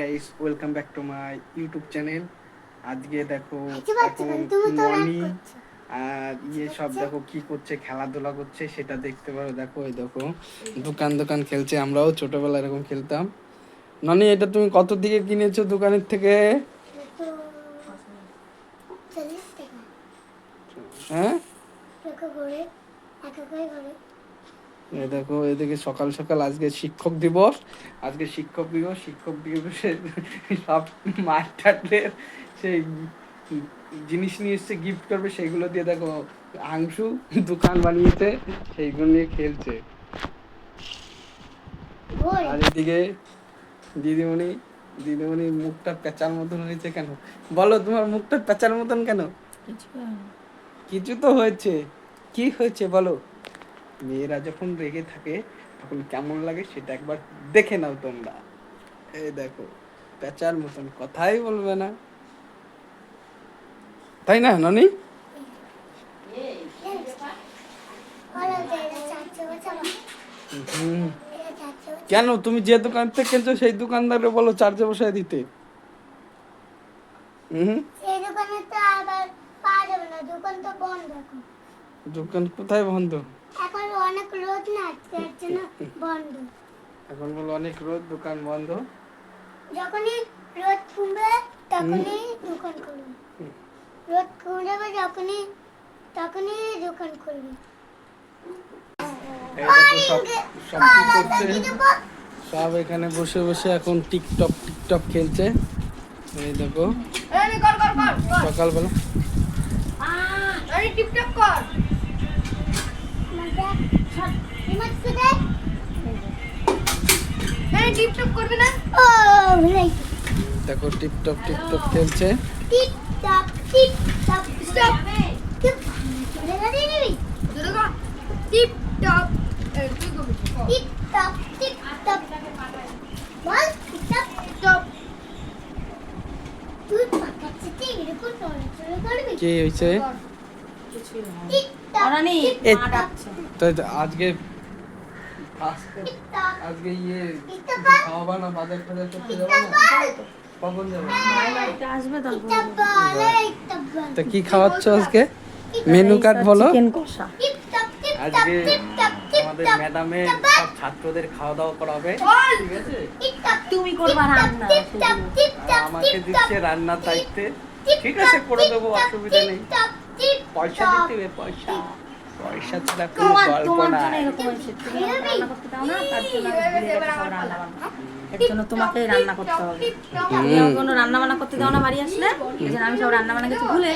Guys welcome back to my YouTube channel আজকে দেখো রাগ মনি আর ইয়ে সব দেখো কি করছে খেলাধুলা করছে সেটা দেখতে পারো দেখো এই দেখো দোকান দোকান খেলছে আমরাও ছোটবেলায় এরকম খেলতাম। ননি এটা তুমি কত দিকে কিনেছো দোকানের থেকে তো চল্লিশ টাকা হ্যাঁ টাকা করে একা করে করে এই দেখো এদিকে সকাল সকাল আজকে শিক্ষক দিবস। আজকে শিক্ষক দিবস শিক্ষক দিবসে সব টাটলে সেই জিনিস নিয়ে এসছে গিফট করবে সেইগুলো দিয়ে দেখো আংশু দোকান বানিয়েছে সেইগুলো নিয়ে খেলছে। আর এদিকে দিদিমণি দিদিমণি মুখটা পেঁচার মতন হয়েছে কেন? বলো তোমার মুখটা পেঁচার মতন কেন? কিছু তো হয়েছে। কি হয়েছে বলো? মেয়েরা যখন রেগে থাকে তখন কেমন লাগে সেটা একবার দেখে নাও তোমরা। এই দেখো পেঁচার মতন কথাই বলবে না। তাই না ননি? কেন তুমি যে দোকান থেকে কিনছো সেই দোকানদারে বলো চার্জে বসায় দিতে। দোকানে কোথায় বন্ধ? অনেক রোদ না তার জন্য বন্ধ। এখন বলো অনেক রোদ দোকান বন্ধ? যখনই রোদ কমবে তখনই দোকান খুলবে। রোদ কমে যখনই তখনই দোকান খুলবে। সব সব করছে? সব এখানে বসে বসে এখন টিকটক টিকটক খেলছে। এই দেখো। এই কর কর। সকালবেলা এই টিপটপ টিপটপ না ও ভুলাই দেখো টিকটক টিকটক খেলছে। টিপ টপ স্টপ টিপটপ এই তুই টিপ টপ টিপ টপ বল টিপ টিপটপ তুই পাকাচ্ছে তুই এরকম করবি কি হয়েছে? আজকে আজকে আজকে ইয়ে খাওয়াবা না বাজার ফাজার করতে যাব না? কখন যাব? আসবে তো কি খাওয়াচ্ছ আজকে? মেনু কার্ড বলো। আজকে আমাদের ম্যাডামে সব ছাত্রদের খাওয়া দাওয়া করাবে। ঠিক আছে? তুমি করবা রান্না আমাকে দিচ্ছে রান্নার দায়িত্বে ঠিক আছে করে দেবো অসুবিধা নেই। পয়সা দিতে হবে পয়সা। পয়সা ছাড়া কোনো তোমার গল্প না জন্য এরকম হয়েছে। তুমি রান্না করতে দাও না তার জন্য আমি ভুলে গেছি সব রান্না বান্না। এর জন্য তোমাকেই রান্না করতে হবে। কোনো রান্না বান্না করতে দাও না বাড়ি আসলে। আমি সব রান্না বান্না কিছু ভুলে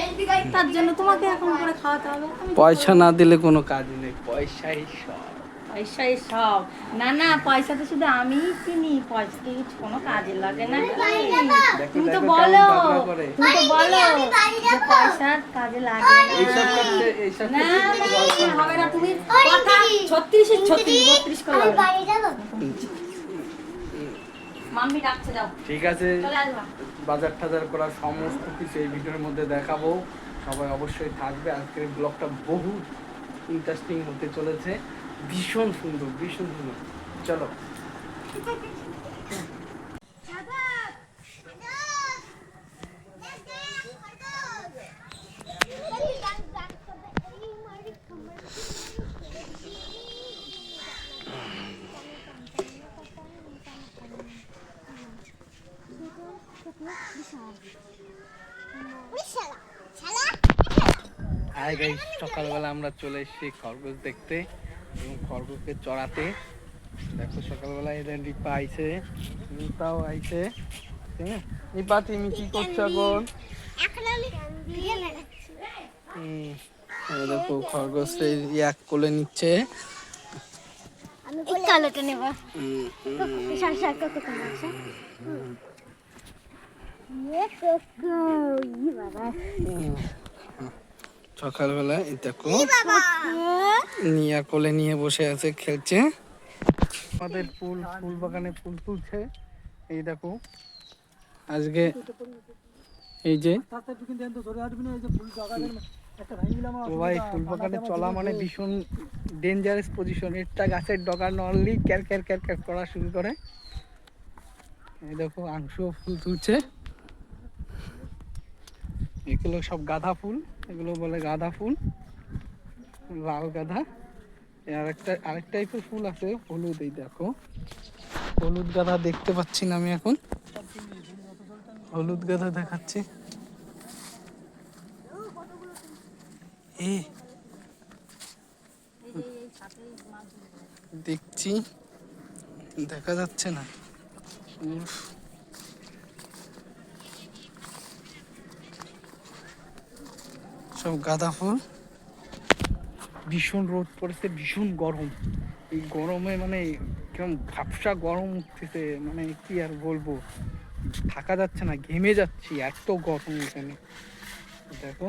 তার জন্য তোমাকে এখন করে খাওয়াতে হবে। পয়সা না দিলে কোনো কাজ নেই পয়সাই সব। পয়সাই সব। না না পয়সা তো শুধু আমিই চিনি পয়সা কি কোনো কাজে লাগে না। তুমি তো বলো। করে। তুমি তো বলো পয়সা কাজে লাগে না। হবে না তুমি কথা ছত্রিশে ছত্রিশ বত্রিশ করে। আমি বলো। বাড়ি যাব। মাম্মি ডাকছে যাও। ঠিক আছে। বাজার টাজার করার সমস্ত কিছু এই ভিডিওর মধ্যে দেখাবো। সবাই অবশ্যই থাকবে। আজকের ব্লগটা বহু ইন্টারেস্টিং হতে চলেছে। ভীষণ সুন্দর ভীষণ সুন্দর। চলো। সকালবেলা আমরা চলে এসেছি খরগোশ দেখতে। এবং খরগোশকে চড়াতে। দেখো সকালবেলা এদের রিপা আইছে। রিপাও আইছে। ঠিক? রিপা তুমি কি করছ এখন? দেখো খরগোশ এক কোলে নিচ্ছে। কালোটা নেব সকালবেলা দেখো নিয়া কোলে নিয়ে বসে আছে খেলছে। আমাদের ফুল ফুল বাগানে ফুল তুলছে। এই দেখো আজকে এই যে ভাই ফুল বাগানে চলা মানে ভীষণ ডেঞ্জারাস পজিশন একটা গাছের ডগা নড়লেই ক্যার ক্যার ক্যার ক্যার করা শুরু করে। এই দেখো আংশ ফুল তুলছে। এগুলো সব গাঁদা ফুল। এগুলো বলে গাঁদা ফুল, লাল গাঁদা। আরেকটা, আরেক টাইপের ফুল আছে, হলুদ, এই দেখো। হলুদ গাঁদা দেখতে পাচ্ছি না আমি এখন। হলুদ গাঁদা দেখাচ্ছি। এ, দেখছি, দেখা যাচ্ছে না। সব গাঁদা ফুল। ভীষণ রোদ পড়েছে, ভীষণ গরম। এই গরমে মানে কেমন ভাবসা গরম উঠতেছে মানে কি আর বলব? থাকা যাচ্ছে না, ঘেমে যাচ্ছি, এত গরম এখানে। দেখো।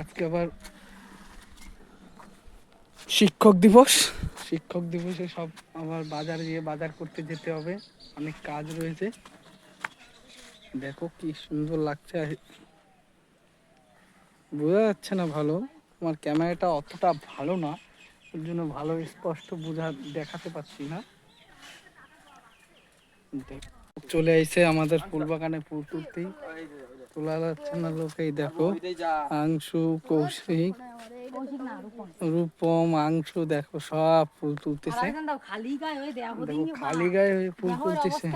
আজকে আবার শিক্ষক দিবস। শিক্ষক দিবসে সব আবার বাজারে গিয়ে বাজার করতে যেতে হবে। অনেক কাজ রয়েছে। দেখো কি সুন্দর লাগছে। বোঝা যাচ্ছে না ভালো। তোমার ক্যামেরাটা অতটা ভালো না ওর জন্য ভালো স্পষ্ট বোঝা দেখাতে পাচ্ছি না। দেখ- চলে আইছে আমাদের ফুল বাগানে ফুল তুলতেই তোলা যাচ্ছে না লোকেই দেখো। আংশু কৌশিক রূপম আংশু দেখো সব ফুল তুলতেছে। খালি গায়ে হয়ে ফুল তুলতেছে।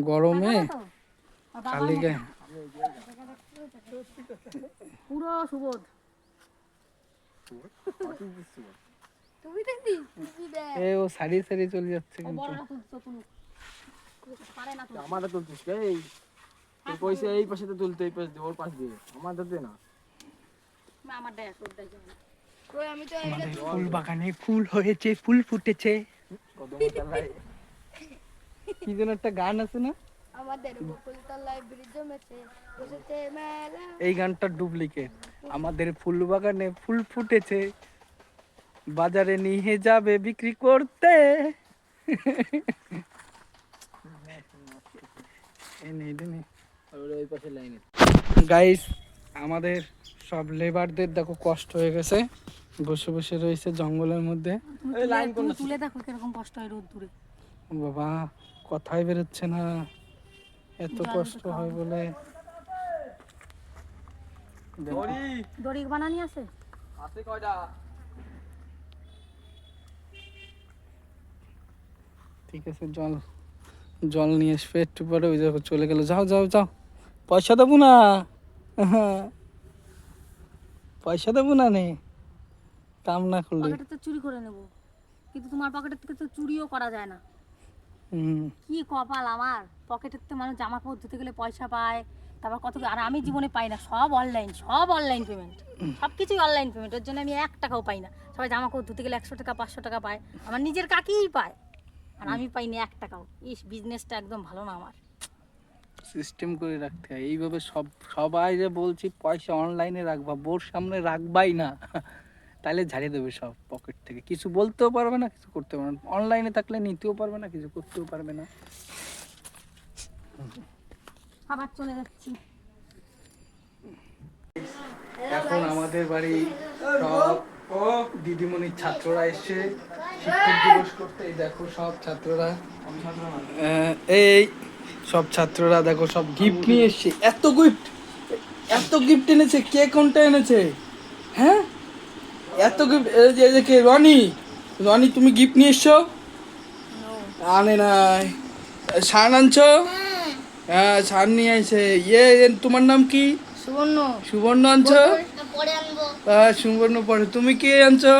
গরমে খালি পুরো সুবোধ। তুমি দেখি। এ ও সারি সারি চলে যাচ্ছে কিন্তু। বড়রা তুলছো তুলুক। পারে না তুলতে। আমারটা তুলছিস এই তোর পয়সা এই পাশে তো তুলতে এই পাশে ওর পাশ দিয়ে। আমারটা দে না। দেখ ফুল বাগানে ফুল হয়েছে ফুল ফুটেছে। কি যেন একটা গান আছে না? আমাদের বকুলতলায় ব্রিজ জমেছে। বসেছে মেলা। এই গানটা ডুপ্লিকেট। আমাদের ফুল বাগানে ফুল ফুটেছে। বাজারে নিয়ে যাবে বিক্রি করতে। গাইস আমাদের সব লেবারদের দেখো কষ্ট হয়ে গেছে। বসে বসে রয়েছে জঙ্গলের মধ্যে। লাইন তুলে দেখো কীরকম কষ্ট হয় রোদ দূরে বাবা কথাই বেরোচ্ছে না। এত কষ্ট হয় বলে। দড়ি। দড়ি বানানি আছে? আছে কয়টা? ঠিক আছে জল জল নিয়ে আসবে একটু পরে ওই দেখো চলে গেল। যাও যাও যাও। পয়সা দেবো না। পয়সা দেবো না নে। কাম না করলে। চুরি করে নেব। কিন্তু তোমার পকেটের থেকে তো চুরিও করা যায় না। কি কপাল আমার? পকেটের তো মানুষ জামা কাপড় ধুতে গেলে পয়সা পায় তারপর কত আর আমি জীবনে পাই না সব অনলাইন সব অনলাইন পেমেন্ট সব কিছুই অনলাইন পেমেন্ট ওর জন্য আমি এক টাকাও পাই না। সবাই জামা কাপড় ধুতে গেলে একশো টাকা পাঁচশো টাকা পায় আমার নিজের কাকেই পায় আর আমি পাইনি এক টাকাও। ইস বিজনেসটা একদম ভালো না আমার। সিস্টেম করে রাখতে হয় এইভাবে সব সবাই যে বলছি পয়সা অনলাইনে রাখবা বোর সামনে রাখবাই না। তাহলে ঝাড়িয়ে দেবে সব পকেট থেকে। কিছু বলতেও পারবে না কিছু করতে পারবে না। অনলাইনে থাকলে নিতেও পারবে না কিছু করতেও পারবে না। আবার চলে যাচ্ছি। এখন আমাদের বাড়ি সব দিদিমণির ছাত্ররা এসছে শিক্ষক দিবস করতে। দেখো সব ছাত্ররা। এই সব ছাত্ররা দেখো সব গিফট নিয়ে এসছে। এত গিফট এত গিফট এনেছে। কে কোনটা এনেছে? হ্যাঁ? এত গিফট এই যে কে রনি? রনি তুমি গিফট নিয়ে এসছো? আনে নাই। সান আনছো? হ্যাঁ সান নিয়ে আসে ইয়ে তোমার নাম কি? সুবর্ণ। সুবর্ণ আনছো? হ্যাঁ সুবর্ণ পরে। তুমি কি আনছো?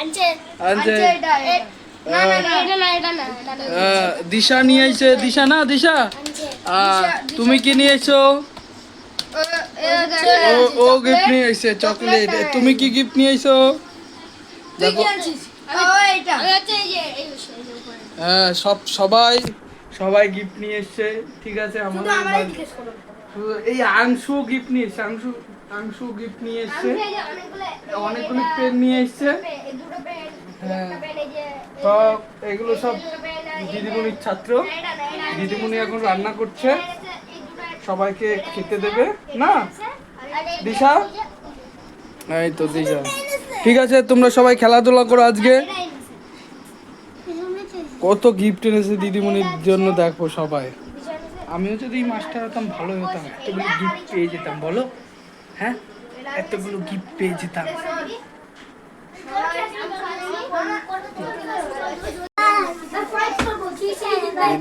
আনছে। দিশা নিয়ে আইছে। দিশা না দিশা? তুমি কি নিয়ে আইছো ও ও গিফট নিয়ে আইছে চকলেট তুমি কি গিফট নিয়ে আইছো? হ্যাঁ সব সবাই? সবাই গিফট নিয়ে এসছে ঠিক আছে আমাদের এই আংশু গিফট নিয়ে এসছে আংশু আংশু গিফট নিয়ে এসছে। অনেকগুলো পেন নিয়ে এসছে। এই দুটো পেন হ্যাঁ। একটা পেন এই যে সব এগুলো সব দিদিমণির ছাত্র। দিদিমণি এখন রান্না করছে। সবাইকে খেতে দেবে, না? দিশা? এই তো দিশা। ঠিক আছে, তোমরা সবাই খেলাধুলা করো আজকে। কত গিফট এনেছে দিদিমণির জন্য, দেখো সবাই। আমিও যদি এই মাস্টার হতাম ভালো হতাম এতগুলো গিফট পেয়ে যেতাম, বলো। হ্যাঁ? এতগুলো গিফট পেয়ে যেতাম।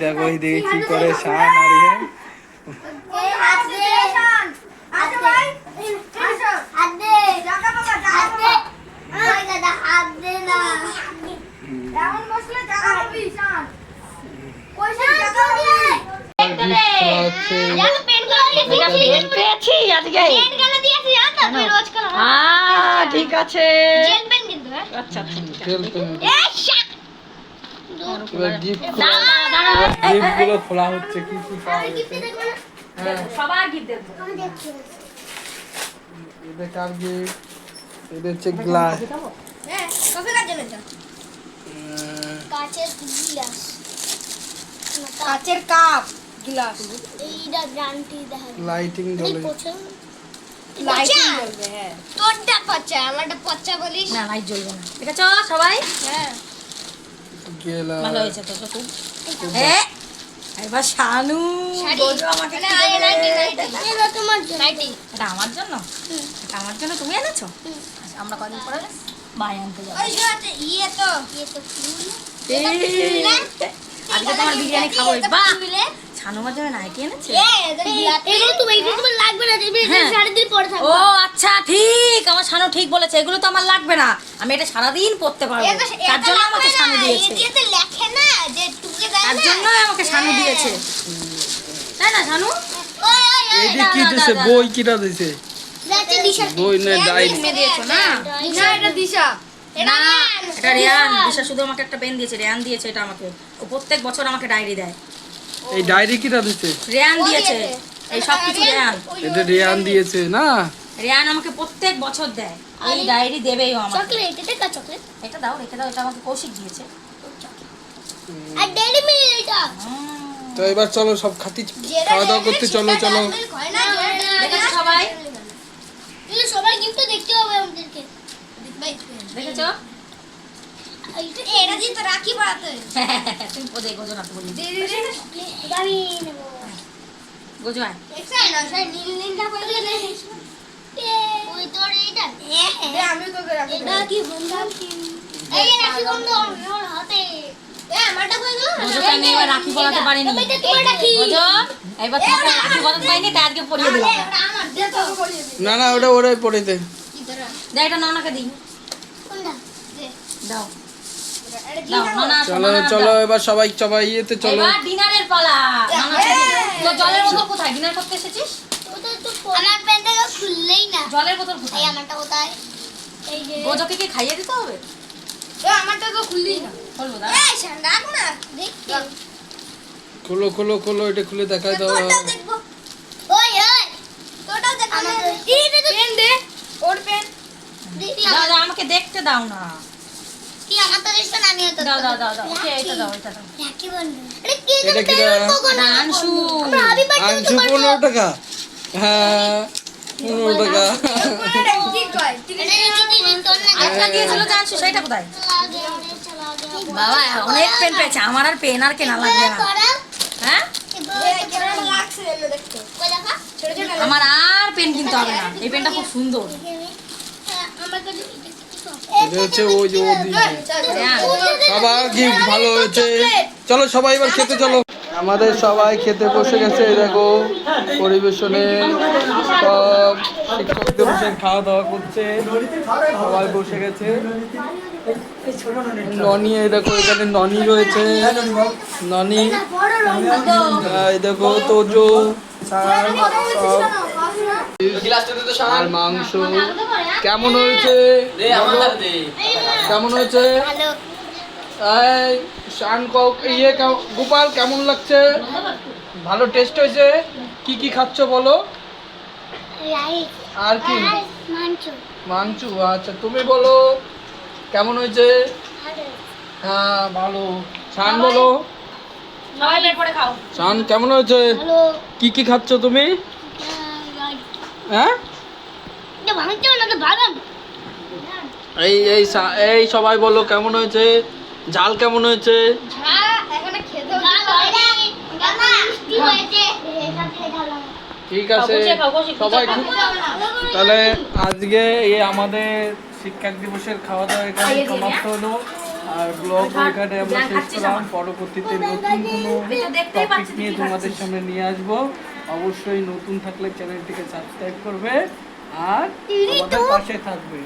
দেখো, এই দেখে কি করে শান আর ইয়ে গিফট হচ্ছে পেয়েছি আজকে। ঠিক আছে। আচ্ছা আচ্ছা জেল পেন এবার গিফট দাঁড়া, দাঁড়া। গিফটগুলো খোলা। হচ্ছে কি কি হ্যাঁ। সবার গিফট দেবো এটা কার গিফট এটা হচ্ছে গ্লাস কাচের গিলাস। কাচের কাপ গ্লাস। এইটা গ্রান্টি দেখা লাইটিং জ্বলে। লাইটিং জ্বলবে হ্যাঁ। তোরটা পচা আমারটা পচা বলিস? না লাইট জ্বলবে না। ঠিক আছে সবাই। হ্যাঁ। গেলা ভালো হয়েছে তো খুব হ্যাঁ। এবার শানু গোজো আমাকে এটা তোমার লাইটিং এটা আমার জন্য? এটা আমার জন্য তুমি এনেছো? আচ্ছা, আমরা কদিন পরে বাই আনতে যাব ইয়ে তো ইয়ে তো আজকে তোমার বিরিয়ানি খাব ছানু নাইটি এনেছে। হ্যাঁ। সারাদিন পরে থাকবে ও আচ্ছা ঠিক। আমার শানু ঠিক বলেছে। এগুলো তো আমার লাগবে না। আমি এটা সারাদিন পড়তে পারব। তার জন্য আমাকে শানু দিয়েছে। তার না। জন্যই আমাকে শানু দিয়েছে। তাই না বই যাতে দিশা বই না ডায়েরি দিয়েছ না? না এটা দিশা। না এটা রেয়ান। দিশা। শুধু আমাকে একটা পেন দিয়েছে রেয়ান দিয়েছে এটা আমাকে। ও প্রত্যেক বছর আমাকে ডায়েরি দেয়। এই ডায়েরি কিটা দিছে? রেয়ান দিয়েছে। এই সব কিছু রেয়ান এটা রিয়ান দিয়েছে না? রেয়ান আমাকে প্রত্যেক বছর দেয়। এই ডায়েরি দেবেই ও আমাকে। চকলেট এটা কা চকলেট? এটা দাও রেখে দাও এটা আমাকে কৌশিক দিয়েছে। আর ডেইরি মিল এটা। তো এবার চলো সব খাতি খাওয়া দাওয়া করতে চলো চলো। সবাই? এগুলো সবাই গিফট দেখতে হবে আমাদেরকে। দেখেছ? এটা দিয়ে তো রাখি পড়াতে তুমি পদে গোজো না বলি আমি নেব। গোজো আয়। এক্সাই না সেই নীল নীলটা করে ওই তোর এইটা? হ্যাঁ আমি তোকে রাখি এটা কি বন্ধন এই রাখি বন্ধন ওর হাতে। এ আমারটা কই গেল? গোজোকে আমি এবার রাখি পারিনি। তোমাকে রাখি পারিনি তাই আজকে দিলাম। না না ওটা ওরাই পড়ে দে। কি এটা ননাকে দিই। দাও। এটা দাও ননা চলো চলো এবার সবাই সবাই ইয়েতে চলো। ডিনারের পালা তো জলের বোতল কোথায়? ডিনার করতে এসেছিস? আমার প্যান্টটা খুললেই না। জলের বোতল কোথায়? আমারটা কোথায়? এই যে গোজোকে কি খাইয়ে দিতে হবে? আমারটা তো খুললেই না। বলব দাও এই রাখ না দেখতে খোলো খোলো খোলো এটা খুলে দেখাই দাও। ওই ওই তোরটাও দেখ পেন দে ওর পেন। দিদি আমাকে দেখতে দাও না। কি আমার তো দিস না আমি তো দাও দাও দাও দাও ওকে এটা দাও এটা দাও। রাখি বন্ধু। আরে কি এটা কি এটা দাও? এটা আনসু আমরা হাবি আনছু পনেরো টাকা। হ্যাঁ পনেরো টাকা। আরেকটা দিয়েছিল যে সেটা কোথায়? লাগে চলা গয়া বাবা অনেক পেন পেয়েছে। আমার আর পেন আর কেনা লাগবে না। হ্যাঁ? আমার আর পেন কিনতে হবে না। এই পেনটা খুব সুন্দর। আমার কাছে এটা হচ্ছে ওই যে ও দিয়েছে। রেয়ান, গিফট ভালো হয়েছে। চলো সবাই এবার খেতে চলো। আমাদের সবাই খেতে বসে গেছে এই দেখো পরিবেশনে সব শিক্ষকদের বসে খাওয়া দাওয়া করছে সবাই বসে গেছে। ননি এই দেখো এখানে ননি রয়েছে। ননি এই দেখো তোজো সব আর মাংস। কেমন হয়েছে? কেমন হয়েছে? এই শান ক- ইয়ে কে- গোপাল কেমন লাগছে? ভালো টেস্ট হয়েছে? কি কি খাচ্ছ বলো? আর কি? মানচু মাংস। আচ্ছা তুমি বলো কেমন হয়েছে? হ্যাঁ ভালো। শান বলো। শান কেমন হয়েছে? কি কি খাচ্ছ তুমি? হ্যাঁ? এই এই এই সবাই বলো কেমন হয়েছে? ঝাল কেমন হয়েছে? গানা মিষ্টি হয়েছে। ঠিক আছে। সবাই তাহলে আজকে এই আমাদের শিক্ষক দিবসের খাওয়া দাওয়া এখানে সমাপ্ত হলো। আর ব্লগ এখানে আমরা শেষ করলাম। পরবর্তীতে নতুন কোনো আমি তো দেখতেই টপিক নিয়ে তোমাদের সামনে নিয়ে আসব। অবশ্যই নতুন থাকলে চ্যানেলটিকে সাবস্ক্রাইব করবে। আর আমাদের পাশে থাকবে।